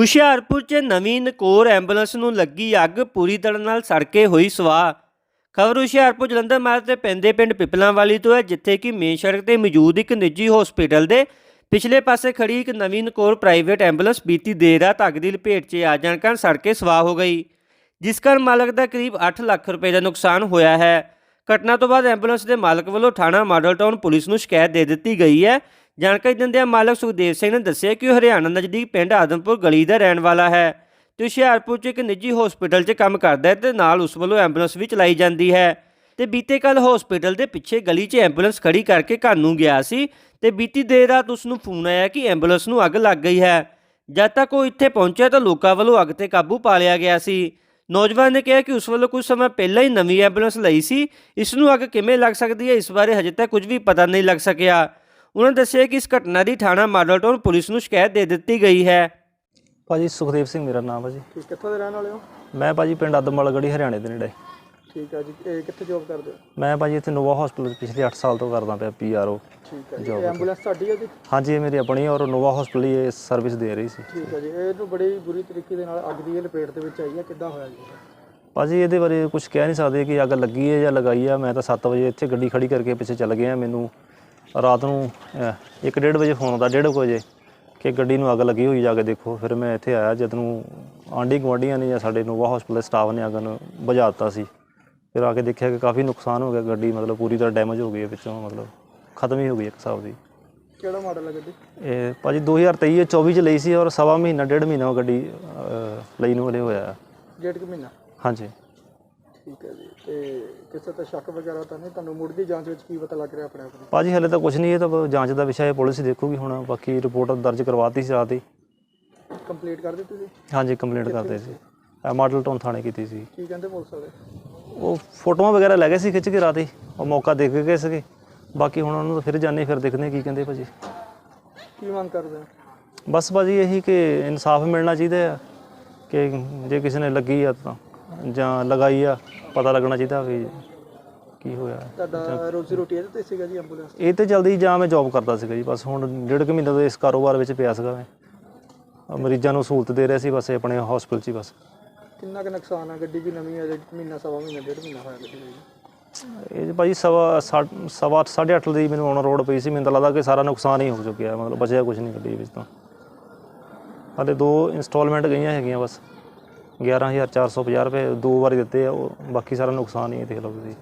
ਹੁਸ਼ਿਆਰਪੁਰ 'ਚ ਨਵੀਂ ਨਕੋਰ ਐਂਬੂਲੈਂਸ ਨੂੰ ਲੱਗੀ ਅੱਗ, ਪੂਰੀ ਤਰ੍ਹਾਂ ਨਾਲ ਸੜ ਕੇ ਹੋਈ ਸਵਾਹ। ਖਬਰ ਹੁਸ਼ਿਆਰਪੁਰ ਜਲੰਧਰ ਮਾਰਗ ਤੇ ਪੈਂਦੇ ਪਿੰਡ ਪਿਪਲਾਂਵਾਲੀ ਤੋਂ ਹੈ, ਜਿੱਥੇ ਕਿ ਮੇਨ ਸੜਕ ਤੇ ਮੌਜੂਦ ਇੱਕ ਨਿੱਜੀ ਹਸਪੀਟਲ ਦੇ ਪਿਛਲੇ ਪਾਸੇ ਖੜੀ ਇੱਕ ਨਵੀਂ ਨਕੋਰ ਪ੍ਰਾਈਵੇਟ ਐਂਬੂਲੈਂਸ ਬੀਤੀ ਦੇਰ ਰਾਤ ਅੱਗ ਦੀ ਲਪੇਟ 'ਚ ਆ ਜਾਣ ਕਾਰਨ ਸੜ ਕੇ ਸਵਾਹ ਹੋ ਗਈ। ਜਿਸ ਕਾਰਨ ਮਾਲਕ ਦਾ ਕਰੀਬ 8 ਲੱਖ ਰੁਪਏ ਦਾ ਨੁਕਸਾਨ ਹੋਇਆ ਹੈ। ਘਟਨਾ ਤੋਂ ਬਾਅਦ ਐਂਬੂਲੈਂਸ ਦੇ ਮਾਲਕ ਵੱਲੋਂ ਥਾਣਾ ਮਾਡਲ ਟਾਊਨ ਪੁਲਿਸ ਨੂੰ ਸ਼ਿਕਾਇਤ ਦੇ ਦਿੱਤੀ ਗਈ ਹੈ ਜਾਣਕਾਰੀ ਦਿੰਦਿਆਂ ਮਾਲਕ ਸੁਖਦੇਵ ਸਿੰਘ ਨੇ ਦੱਸਿਆ ਕਿ ਉਹ ਹਰਿਆਣਾ ਨਜ਼ਦੀਕ ਪਿੰਡ ਆਦਮਪੁਰ ਗਲੀ ਦਾ ਰਹਿਣ ਵਾਲਾ ਹੈ। ਤੇ ਹੁਸ਼ਿਆਰਪੁਰ 'ਚ ਇੱਕ ਨਿੱਜੀ ਹਸਪੀਟਲ 'ਚ ਕੰਮ ਕਰਦਾ ਹੈ ਤੇ ਨਾਲ ਉਸ ਵੱਲੋਂ ਐਂਬੂਲੈਂਸ ਵੀ ਚਲਾਈ ਜਾਂਦੀ ਹੈ। ਤੇ ਬੀਤੇ ਕੱਲ ਹਸਪੀਟਲ ਦੇ ਪਿੱਛੇ ਗਲੀ 'ਚ ਐਂਬੂਲੈਂਸ ਖੜੀ ਕਰਕੇ ਘਰ ਨੂੰ ਗਿਆ ਸੀ ਤੇ ਬੀਤੀ ਦੇਰ ਰਾਤ ਉਸ ਨੂੰ ਫੋਨ ਆਇਆ ਕਿ ਐਂਬੂਲੈਂਸ ਨੂੰ ਅੱਗ ਲੱਗ ਗਈ ਹੈ। ਜਦ ਤੱਕ ਉਹ ਇੱਥੇ ਪਹੁੰਚਿਆ ਤਾਂ ਲੋਕਾਂ ਵੱਲੋਂ ਅੱਗ ਤੇ ਕਾਬੂ ਪਾ ਲਿਆ ਗਿਆ ਸੀ। ਨੌਜਵਾਨ ਨੇ ਕਿਹਾ ਕਿ ਉਸ ਵੱਲੋਂ ਕੁਝ ਸਮਾਂ ਪਹਿਲਾਂ ਹੀ ਨਵੀਂ ਐਂਬੂਲੈਂਸ ਲਈ ਸੀ। ਇਸ ਨੂੰ ਅੱਗ ਕਿਵੇਂ ਲੱਗ ਸਕਦੀ ਹੈ, ਇਸ ਬਾਰੇ ਹਜੇ ਤੱਕ ਕੁਝ ਵੀ ਪਤਾ ਨਹੀਂ ਲੱਗ ਸਕਿਆ। ਉਹਨਾਂ ਦੱਸਿਆ ਕਿ ਇਸ ਘਟਨਾ ਦੀ ਥਾਣਾ ਮਾਡਲ ਟਾਊਨ ਪੁਲਿਸ ਨੂੰ ਸ਼ਿਕਾਇਤ ਦੇ ਦਿੱਤੀ ਗਈ ਹੈ। ਭਾਜੀ ਸੁਖਦੇਵ ਸਿੰਘ ਮੇਰਾ ਨਾਮ ਹੈ ਜੀ। ਕਿੱਥੋਂ ਦੇ ਰਹਿਣ ਵਾਲੇ ਹੋ? ਮੈਂ ਭਾਜੀ ਪਿੰਡ ਅਦਮਵਾਲ ਗੜੀ ਹਰਿਆਣੇ ਦੇ ਨੇੜੇ। ਠੀਕ ਹੈ ਜੀ ਇਹ ਕਿੱਥੇ ਜੋਬ ਕਰਦੇ ਹੋ? ਮੈਂ ਭਾਜੀ ਇੱਥੇ ਨੋਵਾ ਹਸਪੀਟਲ ਪਿਛਲੇ 8 ਸਾਲ ਤੋਂ ਕਰਦਾ ਪਿਆ ਪੀਆਰਓ ਠੀਕ ਹੈ ਜੀ ਇਹ ਐਂਬੂਲੈਂਸ ਤੁਹਾਡੀ ਹੈ ਜੀ? ਹਾਂਜੀ ਇਹ ਮੇਰੀ ਆਪਣੀ ਹੈ ਔਰ ਨੋਵਾ ਹਸਪੀਟਲ ਹੀ ਇਹ ਸਰਵਿਸ ਦੇ ਰਹੀ ਸੀ। ਠੀਕ ਹੈ ਜੀ ਇਹਨੂੰ ਬੜੀ ਬੁਰੀ ਤਰੀਕੇ ਦੇ ਨਾਲ ਅੱਗ ਦੀ ਇਹ ਲਪੇਟ ਦੇ ਵਿੱਚ ਆਈ ਹੈ ਕਿੱਦਾਂ ਹੋਇਆ ਜੀ? ਭਾਜੀ ਇਹਦੇ ਬਾਰੇ ਕੁਝ ਕਹਿ ਨਹੀਂ ਸਕਦੇ ਕਿ ਅੱਗ ਲੱਗੀ ਹੈ ਜਾਂ ਲਗਾਈ ਹੈ ਮੈਂ ਤਾਂ 7 ਵਜੇ ਇੱਥੇ ਗੱਡੀ ਖੜੀ ਕਰਕੇ ਪਿੱਛੇ ਚੱਲ ਗਿਆ। ਮੈਨੂੰ ਰਾਤ ਨੂੰ 1:30 ਵਜੇ ਫੋਨ ਆਉਂਦਾ 1:30 ਵਜੇ ਕਿ ਗੱਡੀ ਨੂੰ ਅੱਗ ਲੱਗੀ ਹੋਈ ਜਾ ਕੇ ਦੇਖੋ। ਫਿਰ ਮੈਂ ਇੱਥੇ ਆਇਆ ਜਦ ਨੂੰ ਆਂਢੀ ਗੁਆਂਢੀਆਂ ਨੇ ਜਾਂ ਸਾਡੇ ਨੋਵਾ ਹਸਪੀਟਲ ਦੇ ਸਟਾਫ ਨੇ ਅੱਗ ਨੂੰ ਬੁਝਾ ਦਿੱਤਾ ਸੀ। ਫਿਰ ਆ ਕੇ ਦੇਖਿਆ ਕਿ ਕਾਫੀ ਨੁਕਸਾਨ ਹੋ ਗਿਆ ਗੱਡੀ ਮਤਲਬ ਪੂਰੀ ਤਰ੍ਹਾਂ ਡੈਮੇਜ ਹੋ ਗਈ ਹੈ ਵਿੱਚੋਂ ਮਤਲਬ ਖਤਮ ਹੀ ਹੋ ਗਈ ਇੱਕ ਹਿਸਾਬ ਦੀ। ਕਿਹੜਾ ਮਾਡਲ ਹੈ ਗੱਡੀ? ਇਹ ਭਾਜੀ 2023 ਜਾਂ 24 ਚ ਲਈ ਸੀ ਔਰ ਸਵਾ ਮਹੀਨਾ ਡੇਢ ਮਹੀਨਾ ਉਹ ਗੱਡੀ ਲਈ ਨੂੰ ਹਲੇ ਹੋਇਆ। ਡੇਢ ਕੁ ਮਹੀਨਾ? ਹਾਂਜੀ। ਠੀਕ ਹੈ ਜੀ। ਤੇ ਕਿਸੇ ਤੇ ਸ਼ੱਕ ਵਗੈਰਾ ਤਾਂ ਨਹੀਂ? ਤੁਹਾਨੂੰ ਮੁੱਢ ਦੀ ਜਾਂਚ ਵਿੱਚ ਕੀ ਪਤਾ ਲੱਗ ਰਿਹਾ ਆਪਣੇ ਆਪ ਨੂੰ? ਭਾਜੀ ਹਲੇ ਤਾਂ ਕੁਝ ਨਹੀਂ ਇਹ ਤਾਂ ਜਾਂਚ ਦਾ ਵਿਸ਼ਾ ਹੈ ਪੁਲਿਸ ਦੇਖੂਗੀ ਹੁਣ। ਬਾਕੀ ਰਿਪੋਰਟ ਦਰਜ ਕਰਵਾਤੀ ਸੀ ਰਾਤ ਹੀ। ਕੰਪਲੀਟ ਕਰ ਦਿੱਤੀ ਸੀ? ਹਾਂਜੀ ਕੰਪਲੇਂਟ ਕਰਦੇ ਸੀ। ਮਾਡਲ ਟਾਊਨ ਥਾਣੇ ਕੀਤੀ ਸੀ। ਕੀ ਕਹਿੰਦੇ ਪੁਲਿਸ ਵਾਲੇ? ਉਹ ਫੋਟੋਆਂ ਵਗੈਰਾ ਲੈ ਗਏ ਸੀ ਖਿੱਚ ਕੇ ਰਾਤ ਉਹ ਮੌਕਾ ਦੇਖ ਕੇ ਗਏ ਸੀਗੇ। ਬਾਕੀ ਹੁਣ ਉਹਨੂੰ ਤਾਂ ਫਿਰ ਜਾਣੇ ਫਿਰ ਦੇਖਦੇ ਕੀ ਕਹਿੰਦੇ ਭਾਜੀ। ਕੀ ਮੰਗ ਕਰਦੇ ਬਸ ਭਾਜੀ ਇਹੀ ਕਿ ਇਨਸਾਫ ਮਿਲਣਾ ਚਾਹੀਦਾ ਆ। ਕਿ ਜੇ ਕਿਸੇ ਨੇ ਲੱਗੀ ਆ ਤਾਂ। ਜਾਂ ਲਗਾਈ ਆ ਪਤਾ ਲੱਗਣਾ ਚਾਹੀਦਾ ਵੀ ਕੀ ਹੋਇਆ। ਤੁਹਾਡਾ ਰੋਜ਼ੀ ਰੋਟੀ ਇਹਦੇ ਤੇ ਸੀਗਾ ਜੀ ਐਂਬੂਲੈਂਸ ਇਹ ਤੇ ਜਲਦੀ ਜਾਂ ਮੈਂ ਜੌਬ ਕਰਦਾ ਸੀਗਾ ਜੀ ਬਸ ਹੁਣ ਡੇਢ ਕੁ ਮਹੀਨੇ ਤੋਂ ਇਸ ਕਾਰੋਬਾਰ ਵਿੱਚ ਪਿਆ ਸੀਗਾ ਮੈਂ। ਮਰੀਜ਼ਾਂ ਨੂੰ ਸਹੂਲਤ ਦੇ ਰਿਹਾ ਸੀ ਬਸ ਇਹ ਆਪਣੇ ਹਸਪੀਟਲ 'ਚ ਹੀ ਬਸ। ਕਿੰਨਾ ਕੁ ਨੁਕਸਾਨ ਹੈ ਗੱਡੀ ਵੀ ਨਵੀਂ ਹੈ ਜੇ ਮਹੀਨਾ ਸਵਾ ਮਹੀਨਾ ਡੇਢ ਮਹੀਨਾ ਹੋਇਆ ਗੱਡੀ ਨੂੰ ਜੀ। ਇਹ ਜੀ ਭਾਜੀ ਸਵਾ ਸਾ- ਸਵਾ ਅੱਠ, ਸਾਢੇ 8 ਦੀ ਮੈਨੂੰ ਆਨ ਰੋਡ ਪਈ ਸੀ ਮੈਨੂੰ ਤਾਂ ਲੱਗਦਾ ਕਿ ਸਾਰਾ ਨੁਕਸਾਨ ਹੀ ਹੋ ਚੁੱਕਿਆ ਮਤਲਬ ਬਚਿਆ ਕੁਝ ਨਹੀਂ ਗੱਡੀ ਵਿੱਚ ਤਾਂ। ਹਾਲੇ ਦੋ ਇਨਸਟਾਲਮੈਂਟ ਗਈਆਂ ਹੈਗੀਆਂ ਬਸ। 11450 ਰੁਪਏ ਦੋ ਵਾਰੀ ਦਿੱਤੇ ਆ, ਉਹ ਬਾਕੀ ਸਾਰਾ ਨੁਕਸਾਨ ਹੀ ਹੈ, ਦੇਖ ਲਓ ਤੁਸੀਂ।